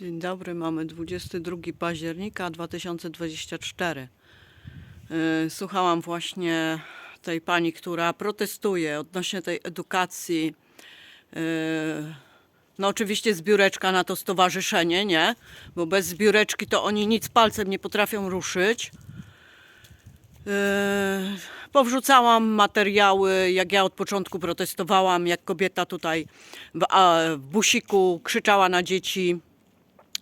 Dzień dobry, mamy 22 października 2024. Yy, Słuchałam właśnie tej pani, która protestuje odnośnie tej edukacji. Yy, No oczywiście zbióreczka na to stowarzyszenie, nie? Bo bez zbióreczki to oni nic palcem nie potrafią ruszyć. Yy, Powrzucałam materiały, jak ja od początku protestowałam, jak kobieta tutaj w busiku krzyczała na dzieci,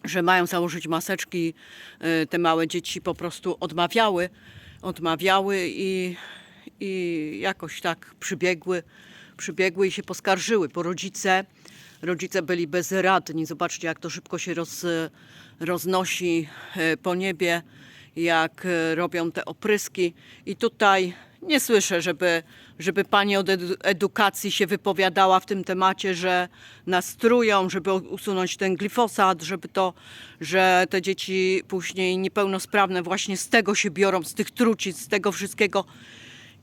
że mają założyć maseczki. Yy, Te małe dzieci po prostu odmawiały, odmawiały i, i jakoś tak przybiegły, przybiegły i się poskarżyły, bo rodzice, rodzice byli bezradni. Zobaczcie, jak to szybko się roz, roznosi e, po niebie, jak e, robią te opryski. I tutaj nie słyszę, żeby, żeby pani od edu- edukacji się wypowiadała w tym temacie, że nastrują, żeby usunąć ten glifosat, żeby to, że te dzieci później niepełnosprawne właśnie z tego się biorą, z tych trucic, z tego wszystkiego.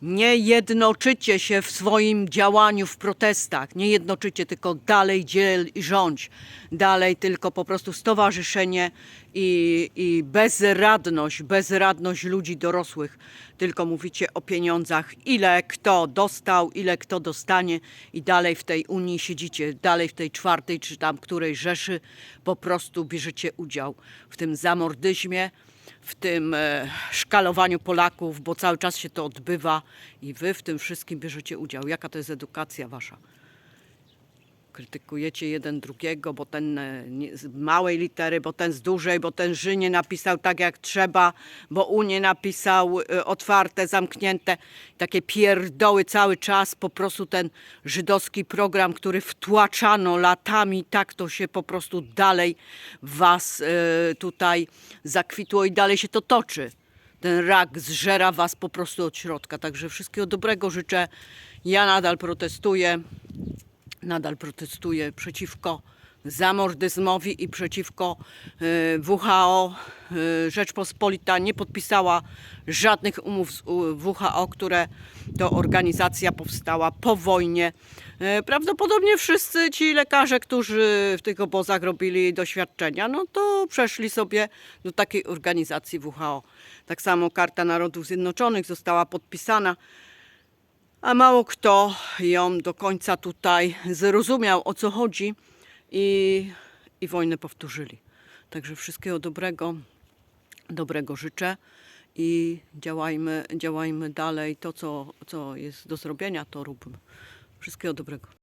Nie jednoczycie się w swoim działaniu, w protestach. Nie jednoczycie, tylko dalej dziel i rządź. Dalej tylko po prostu stowarzyszenie i, i bezradność, bezradność ludzi dorosłych. Tylko mówicie o pieniądzach, ile kto dostał, ile kto dostanie i dalej w tej Unii siedzicie, dalej w tej czwartej czy tam której Rzeszy po prostu bierzecie udział w tym zamordyzmie w tym e, szkalowaniu Polaków, bo cały czas się to odbywa i wy w tym wszystkim bierzecie udział. Jaka to jest edukacja wasza? Krytykujecie jeden drugiego, bo ten e, nie, z małej litery, bo ten z dużej, bo ten Ży nie napisał tak jak trzeba, bo U nie napisał e, otwarte, zamknięte. Takie pierdoły cały czas, po prostu ten żydowski program, który wtłaczano latami, tak to się po prostu dalej was e, tutaj zakwitło i dalej się to toczy ten rak zżera was po prostu od środka. Także wszystkiego dobrego życzę. Ja nadal protestuję. Nadal protestuję przeciwko zamordyzmowi i przeciwko e, WHO. E, Rzeczpospolita nie podpisała żadnych umów z WHO, które to organizacja powstała po wojnie. E, Prawdopodobnie wszyscy ci lekarze, którzy w tych obozach robili doświadczenia, no to przeszli sobie do takiej organizacji WHO. Tak samo Karta Narodów Zjednoczonych została podpisana a mało kto ją do końca tutaj zrozumiał, o co chodzi i, i wojnę powtórzyli. Także wszystkiego dobrego, dobrego życzę i działajmy, działajmy dalej. To, co, co jest do zrobienia, to róbmy. Wszystkiego dobrego.